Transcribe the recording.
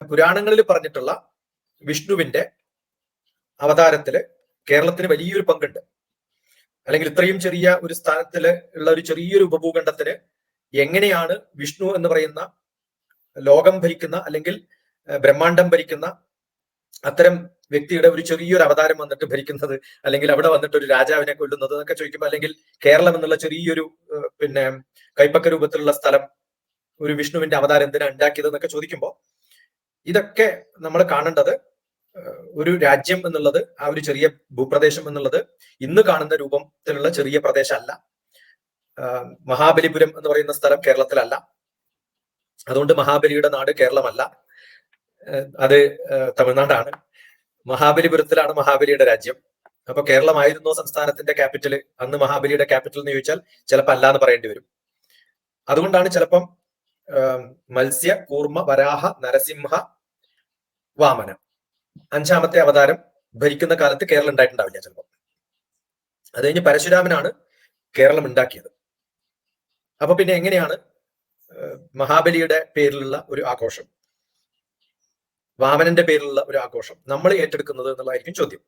പുരാണങ്ങളിൽ പറഞ്ഞിട്ടുള്ള വിഷ്ണുവിന്റെ അവതാരത്തിൽ കേരളത്തിന് വലിയൊരു പങ്കുണ്ട്. അല്ലെങ്കിൽ ഇത്രയും ചെറിയ ഒരു സ്ഥാനത്തിൽ ഉള്ള ഒരു ചെറിയൊരു ഉപഭൂഖണ്ഡത്തിന് എങ്ങനെയാണ് വിഷ്ണു എന്ന് പറയുന്ന ലോകം ഭരിക്കുന്ന അല്ലെങ്കിൽ ബ്രഹ്മാണ്ടം ഭരിക്കുന്ന അത്തരം വ്യക്തിയുടെ ഒരു ചെറിയൊരു അവതാരം വന്നിട്ട് ഭരിക്കുന്നത് അല്ലെങ്കിൽ അവിടെ വന്നിട്ട് ഒരു രാജാവിനെ കൊല്ലുന്നത് എന്നൊക്കെ ചോദിക്കുമ്പോൾ അല്ലെങ്കിൽ കേരളം എന്നുള്ള ചെറിയൊരു പിന്നെ കൈപ്പക്ക രൂപത്തിലുള്ള സ്ഥലം ഒരു വിഷ്ണുവിന്റെ അവതാരം എന്തിനാ ഉണ്ടാക്കിയത് എന്നൊക്കെ ചോദിക്കുമ്പോൾ ഇതൊക്കെ നമ്മൾ കാണേണ്ടത് ഒരു രാജ്യം എന്നുള്ളത് ആ ഒരു ചെറിയ ഭൂപ്രദേശം എന്നുള്ളത് ഇന്ന് കാണുന്ന രൂപത്തിലുള്ള ചെറിയ പ്രദേശമല്ല. മഹാബലിപുരം എന്ന് പറയുന്ന സ്ഥലം കേരളത്തിലല്ല. അതുകൊണ്ട് മഹാബലിയുടെ നാട് കേരളമല്ല. അത് തമിഴ്നാടാണ്. മഹാബലിപുരത്തിലാണ് മഹാബലിയുടെ രാജ്യം. അപ്പൊ കേരളമായിരുന്നോ സംസ്ഥാനത്തിന്റെ ക്യാപിറ്റൽ അന്ന് മഹാബലിയുടെ ക്യാപിറ്റൽ എന്ന് ചോദിച്ചാൽ ചിലപ്പോൾ അല്ല എന്ന് പറയേണ്ടി വരും. അതുകൊണ്ടാണ് ചിലപ്പം മത്സ്യ കൂർമ്മ വരാഹ നരസിംഹ വാമന. അഞ്ചാമത്തെ അവതാരം ഭരിക്കുന്ന കാലത്ത് കേരളം ഉണ്ടായിട്ടുണ്ടാവില്ല ചിലപ്പോൾ. അത് കഴിഞ്ഞ് പരശുരാമനാണ് കേരളം ഉണ്ടാക്കിയത്. അപ്പൊ പിന്നെ എങ്ങനെയാണ് മഹാബലിയുടെ പേരിലുള്ള ഒരു ആഘോഷം? വാമനന്റെ പേരിലുള്ള ഒരു ആഘോഷം നമ്മൾ ഏറ്റെടുക്കുന്നത് എന്നുള്ളതായിരിക്കും ചോദ്യം.